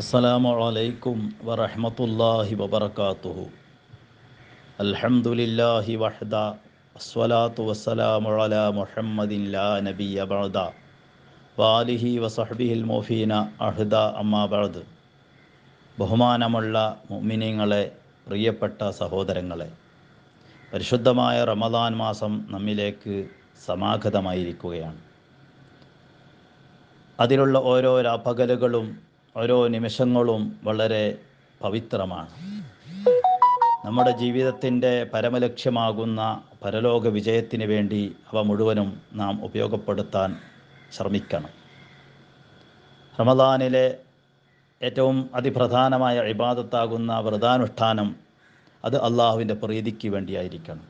അസ്സലാമു അലൈക്കും വറഹ്മത്തുള്ളാഹി വബറകാതുഹു. അൽഹംദുലില്ലാഹി വഹ്ദ അസ്വലാത്തു വസ്സലാമു അലാ മുഹമ്മദിൻ ലാ നബിയ ബഅദ വാലിഹി വസഹ്ബിഹിൽ മുഫീന അഹ്ദ അമ്മാ ബഅദ്. ബഹുമാനമുള്ള മുഅ്മിനീങ്ങളെ പ്രിയപ്പെട്ട സഹോദരങ്ങളെ പരിശുദ്ധമായ റമദാൻ മാസം നമ്മിലേക്ക് സമാഗതമായിരിക്കുകയാണ്. അതിലുള്ള ഓരോ രാപ്പകലുകളും ഓരോ നിമിഷങ്ങളും വളരെ പവിത്രമാണ്. നമ്മുടെ ജീവിതത്തിന്റെ പരമലക്ഷ്യമാകുന്ന പരലോക വിജയത്തിന് വേണ്ടി അവ മുഴുവനും നാം ഉപയോഗപ്പെടുത്താൻ ശ്രമിക്കണം. റമദാനിലെ ഏറ്റവും അതിപ്രധാനമായ ഇബാദത്താകുന്ന വ്രതാനുഷ്ഠാനം അത് അള്ളാഹുവിന്റെ പ്രീതിക്ക് വേണ്ടിയായിരിക്കണം.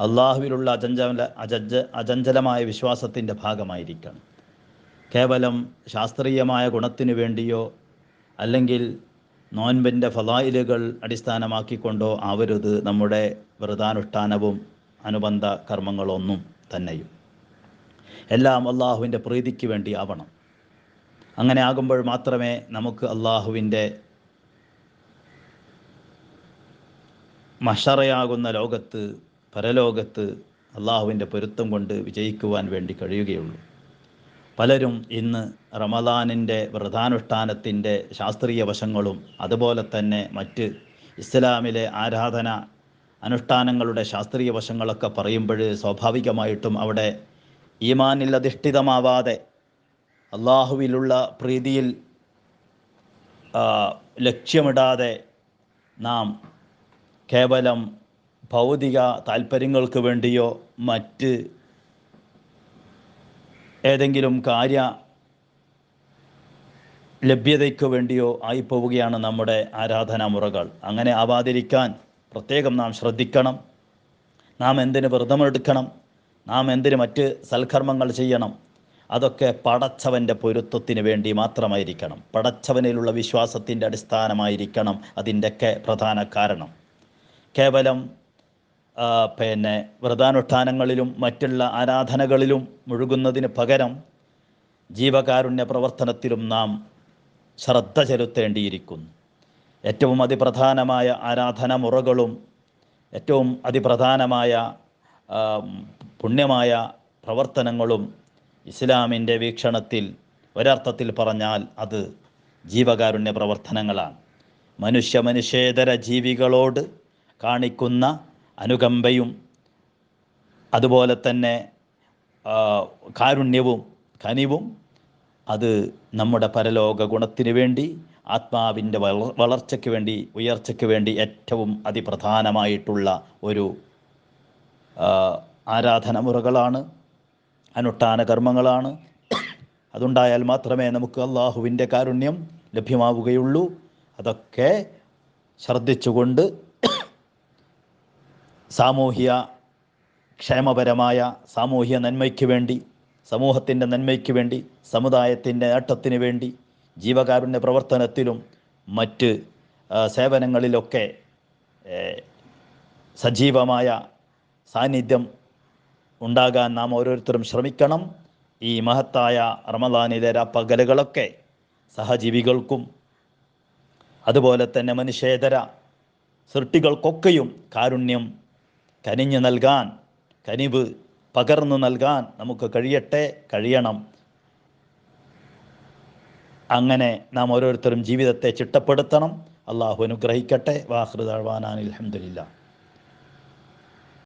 അള്ളാഹുവിലുള്ള അജഞ്ചല അജഞ്ച അജഞ്ചലമായ വിശ്വാസത്തിന്റെ ഭാഗമായിരിക്കണം. കേവലം ശാസ്ത്രീയമായ ഗുണത്തിനു വേണ്ടിയോ അല്ലെങ്കിൽ നോൻപിന്റെ ഫലായിലുകൾ അടിസ്ഥാനമാക്കിക്കൊണ്ടോ ആവരുത് നമ്മുടെ വ്രതാനുഷ്ഠാനവും അനുബന്ധ കർമ്മങ്ങളൊന്നും തന്നെയും. എല്ലാം അള്ളാഹുവിന്റെ പ്രീതിക്ക് വേണ്ടി ആവണം. അങ്ങനെ ആകുമ്പോൾ മാത്രമേ നമുക്ക് അള്ളാഹുവിന്റെ മഷറയാകുന്ന ലോകത്ത് പരലോകത്ത് അള്ളാഹുവിന്റെ പൊരുത്തം കൊണ്ട് വിജയിക്കുവാൻ വേണ്ടി കഴിയുകയുള്ളൂ. പലരും ഇന്ന് റമദാനിന്റെ വ്രതാനുഷ്ഠാനത്തിന്റെ ശാസ്ത്രീയ വശങ്ങളും അതുപോലെ തന്നെ മറ്റ് ഇസ്ലാമിലെ ആരാധന അനുഷ്ഠാനങ്ങളുടെ ശാസ്ത്രീയ വശങ്ങളൊക്കെ പറയുമ്പോൾ സ്വാഭാവികമായിട്ടും അവിടെ ഈമാനിൽ അധിഷ്ഠിതമാവാതെ അള്ളാഹുവിലുള്ള പ്രീതിയിൽ ലക്ഷ്യമിടാതെ നാം കേവലം ഭൗതിക താല്പര്യങ്ങൾക്ക് വേണ്ടിയോ മറ്റ് ഏതെങ്കിലും കാര്യ ലഭ്യതയ്ക്ക് വേണ്ടിയോ ആയിപ്പോവുകയാണ് നമ്മുടെ ആരാധനാ മുറകൾ അങ്ങനെ ആവാതിരിക്കാൻ പ്രത്യേകം നാം ശ്രദ്ധിക്കണം. നാം എന്തിന് വ്രതമെടുക്കണം നാം എന്തിന് മറ്റ് സൽക്കർമ്മങ്ങൾ ചെയ്യണം? അതൊക്കെ പടച്ചവന്റെ പൊരുത്തത്തിന് വേണ്ടി മാത്രമായിരിക്കണം. പടച്ചവനിലുള്ള വിശ്വാസത്തിന്റെ അടിസ്ഥാനമായിരിക്കണം അതിന്റെയൊക്കെ പ്രധാന കാരണം. കേവലം പിന്നെ വ്രതാനുഷ്ഠാനങ്ങളിലും മറ്റുള്ള ആരാധനകളിലും മുഴുകുന്നതിന് പകരം ജീവകാരുണ്യ പ്രവർത്തനത്തിലും നാം ശ്രദ്ധ ചെലുത്തേണ്ടിയിരിക്കുന്നു. ഏറ്റവും അതിപ്രധാനമായ ആരാധന മുറകളും ഏറ്റവും അതിപ്രധാനമായ പുണ്യമായ പ്രവർത്തനങ്ങളും ഇസ്ലാമിന്റെ വീക്ഷണത്തിൽ ഒരർത്ഥത്തിൽ പറഞ്ഞാൽ അത് ജീവകാരുണ്യ പ്രവർത്തനങ്ങളാണ്. മനുഷ്യ മനുഷ്യേതര ജീവികളോട് കാണിക്കുന്ന അനുകമ്പയും അതുപോലെ തന്നെ കാരുണ്യവും കനിവും അത് നമ്മുടെ പരലോക ഗുണത്തിന് വേണ്ടി ആത്മാവിന്റെ വളർച്ചയ്ക്ക് വേണ്ടി ഉയർച്ചയ്ക്ക് വേണ്ടി ഏറ്റവും അതിപ്രധാനമായിട്ടുള്ള ഒരു ആരാധന മുറകളാണ് അനുഷ്ഠാന കർമ്മങ്ങളാണ്. അതുണ്ടായാൽ മാത്രമേ നമുക്ക് അള്ളാഹുവിന്റെ കാരുണ്യം ലഭ്യമാവുകയുള്ളൂ. അതൊക്കെ ശ്രദ്ധിച്ചുകൊണ്ട് സാമൂഹ്യ ക്ഷേമപരമായ സാമൂഹ്യ നന്മയ്ക്ക് വേണ്ടി സമൂഹത്തിന്റെ നന്മയ്ക്ക് വേണ്ടി സമുദായത്തിന്റെ നേട്ടത്തിന് വേണ്ടി ജീവകാരുണ്യ പ്രവർത്തനത്തിലും മറ്റ് സേവനങ്ങളിലൊക്കെ സജീവമായ സാന്നിധ്യം ഉണ്ടാകാൻ നാം ഓരോരുത്തരും ശ്രമിക്കണം. ഈ മഹത്തായ റമദാനിലെ പകലുകളൊക്കെ സഹജീവികൾക്കും അതുപോലെ തന്നെ മനുഷ്യേതര സൃഷ്ടികൾക്കൊക്കെയും കാരുണ്യം കനിഞ്ഞു നൽകാൻ കനിവ് പകർന്നു നൽകാൻ നമുക്ക് കഴിയട്ടെ കഴിയണം. അങ്ങനെ നാം ഓരോരുത്തരും ജീവിതത്തെ ചിട്ടപ്പെടുത്തണം. അള്ളാഹു അനുഗ്രഹിക്കട്ടെ. വാഹൃദാൻ അലഹമില്ല